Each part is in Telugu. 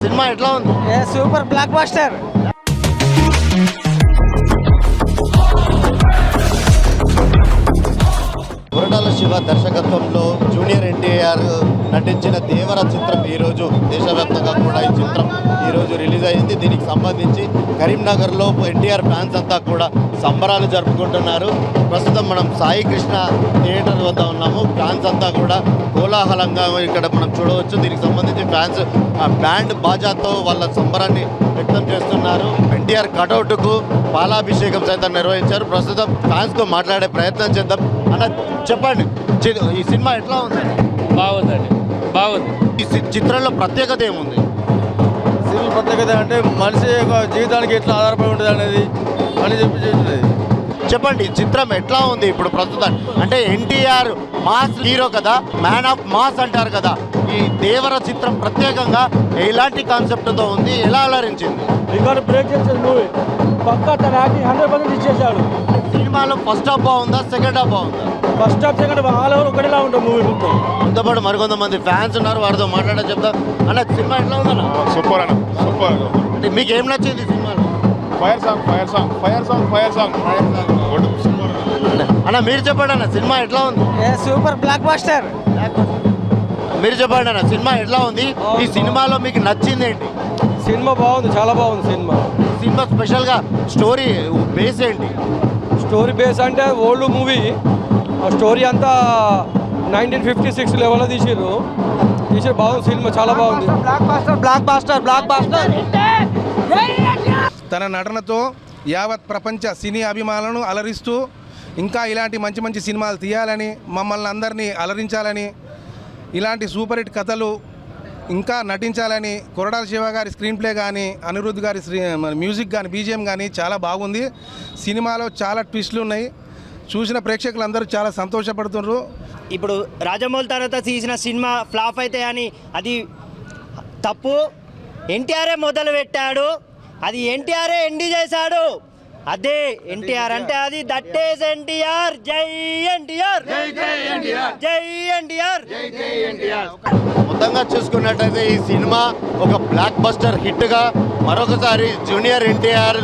సినిమా ఎట్లా ఉంది? సూపర్ బ్లాక్ బాస్టర్ శివ దర్శకత్వంలో జూనియర్ ఎన్టీఆర్ నటించిన దేవర చిత్రం ఈరోజు దేశవ్యాప్తంగా కూడా ఈ చిత్రం ఈరోజు రిలీజ్ అయింది. దీనికి సంబంధించి కరీంనగర్లో ఎన్టీఆర్ ఫ్యాన్స్ అంతా కూడా సంబరాలు జరుపుకుంటున్నారు. ప్రస్తుతం మనం సాయి కృష్ణ థియేటర్ వద్ద ఉన్నాము. ఫ్యాన్స్ అంతా కూడా కోలాహలంగా ఇక్కడ మనం చూడవచ్చు. దీనికి సంబంధించి ఫ్యాన్స్ బ్యాండ్ బాజాతో వాళ్ళ సంబరాన్ని వ్యక్తం చేస్తున్నారు. ఎన్టీఆర్ కటౌట్కు పాలాభిషేకం సైతం నిర్వహించారు. ప్రస్తుతం ఫ్యాన్స్తో మాట్లాడే ప్రయత్నం చేద్దాం. అన్న చెప్పండి. చి- ఈ సినిమా ఎట్లా ఉంది? బాగుందండి. బాగుంది. ఈ చిత్రంలో ప్రత్యేకత ఏముంది? సివిల్ ప్రత్యేకత అంటే మనిషి యొక్క జీవితానికి ఎట్లా ఆధారపడి ఉంటుంది అనేది అని చెప్పి చేస్తుంది చెప్పండి చిత్రం ఎట్లా ఉంది ఇప్పుడు ప్రస్తుతం? అంటే ఎన్టీఆర్ మాస్ హీరో కదా మ్యాన్ ఆఫ్ మాస్ అంటారు కదా. ఈ దేవర చిత్రం ప్రత్యేకంగా ఎలాంటి కాన్సెప్ట్తో ఉంది ఎలా అలరించింది? రికార్డు బ్రేక్ చేసేది మూవీ. పక్కా తన యాక్టింగ్ హండ్రెడ్ పర్సెంట్ ఇచ్చేసాడు సినిమాలో ఫస్ట్ హాఫ్ బాగుందా సెకండ్ హాఫ్ బాగుందా? First half second all over ఒకటిలా ఉంటుంది మూవీ మొత్తం. మనతో పాటు మరికొంతమంది ఫ్యాన్స్ ఉన్నారు వారితో మాట్లాడే చెప్తాం. అన్న సినిమా ఎట్లా ఉందన్న? సూపర్ అన్న సూపర్. అంటే మీకు ఏం నచ్చింది సినిమాలో? Fire song fire song fire song fire song అన్న మీరు చెప్పండి అన్న సినిమా ఎట్లా ఉంది సూపర్ బ్లాక్ బాస్టర్ మీరు చెప్పండి అన్న సినిమా ఎట్లా ఉంది ఈ సినిమాలో మీకు నచ్చింది ఏంటి సినిమా బాగుంది చాలా బాగుంది సినిమా సినిమా స్పెషల్గా స్టోరీ బేస్ ఏంటి స్టోరీ బేస్ అంటే ఓల్డ్ మూవీ ఆ స్టోరీ అంతా నైన్టీన్ ఫిఫ్టీ సిక్స్ లెవెల్లో తీసిర్రు తీసి బాగుంది సినిమా చాలా బాగుంది blockbuster blockbuster blockbuster తన నటనతో యావత్ ప్రపంచ సినీ అభిమానులను అలరిస్తూ ఇంకా ఇలాంటి మంచి మంచి సినిమాలు తీయాలని మమ్మల్ని అందరినీ అలరించాలని ఇలాంటి సూపర్ హిట్ కథలు ఇంకా నటించాలని కొరడాల శివ గారి స్క్రీన్ ప్లే కానీ అనిరుద్ధ్ గారి మ్యూజిక్ కానీ బీజిఎం కానీ చాలా బాగుంది. సినిమాలో చాలా ట్విస్ట్లు ఉన్నాయి. చూసిన ప్రేక్షకులందరూ చాలా సంతోషపడుతున్నారు. ఇప్పుడు రాజమౌళి తర్వాత తీసిన సినిమా ఫ్లాప్ అయితే అని అది తప్పు. ఎన్టీఆర్ఏ మొదలు పెట్టాడు అది ఎన్టీఆర్ఏ ఎండి చేశాడు. అదే ఎన్టీఆర్ అంటే అది దట్టేస్ ఎన్టీఆర్. జై ఎన్టీఆర్. జై ఎన్టీఆర్. మొత్తంగా చూసుకున్నట్టయితే ఈ సినిమా ఒక బ్లాక్ బస్టర్ హిట్గా మరొకసారి junior NTR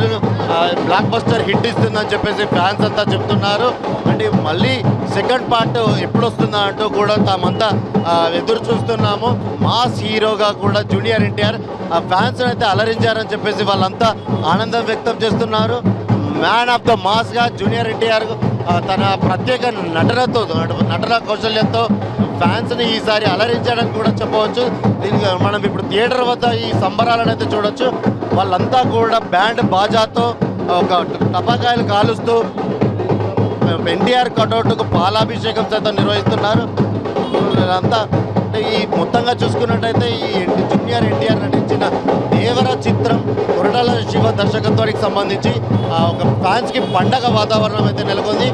blockbuster hit ఇస్తుందని చెప్పేసి ఫ్యాన్స్ అంతా చెప్తున్నారు. అంటే మళ్ళీ సెకండ్ పార్ట్ ఎప్పుడు వస్తుందా అంటూ కూడా తామంతా ఎదురు చూస్తున్నాము. మాస్ హీరోగా కూడా జూనియర్ ఎన్టీఆర్ ఆ ఫ్యాన్స్ అయితే అలరించారని చెప్పేసి వాళ్ళంతా ఆనందం వ్యక్తం చేస్తున్నారు. మ్యాన్ ఆఫ్ ద మాస్గా జూనియర్ ఎన్టీఆర్ తన ప్రత్యేక నటనతో నటన కౌశల్యంతో ఫ్యాన్స్ని ఈసారి అలరించడానికి కూడా చెప్పవచ్చు. దీనికి మనం ఇప్పుడు థియేటర్ వద్ద ఈ సంబరాలను అయితే చూడొచ్చు. వాళ్ళంతా కూడా బ్యాండ్ బాజాతో ఒక టపాకాయలు కాలుస్తూ ఎన్టీఆర్ కటౌట్కు పాలాభిషేకం సైతం నిర్వహిస్తున్నారు. వీళ్ళంతా అంటే ఈ మొత్తంగా చూసుకున్నట్టయితే ఈ జూనియర్ ఎన్టీఆర్ నటించిన దేవర చిత్రం కొరటాల శివ దర్శకత్వానికి సంబంధించి ఆ, ఒక ఫ్యాన్స్కి పండగ వాతావరణం అయితే నెలకొంది.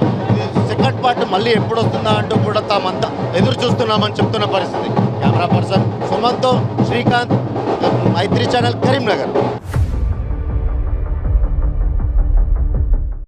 సెకండ్ పార్ట్ మళ్ళీ ఎప్పుడు వస్తుందా అంటూ కూడా తామంతా ఎదురు చూస్తున్నామని చెప్తున్న పరిస్థితి. కెమెరా పర్సన్ సుమంతో శ్రీకాంత్ మైత్రి ఛానల్ కరీంనగర్.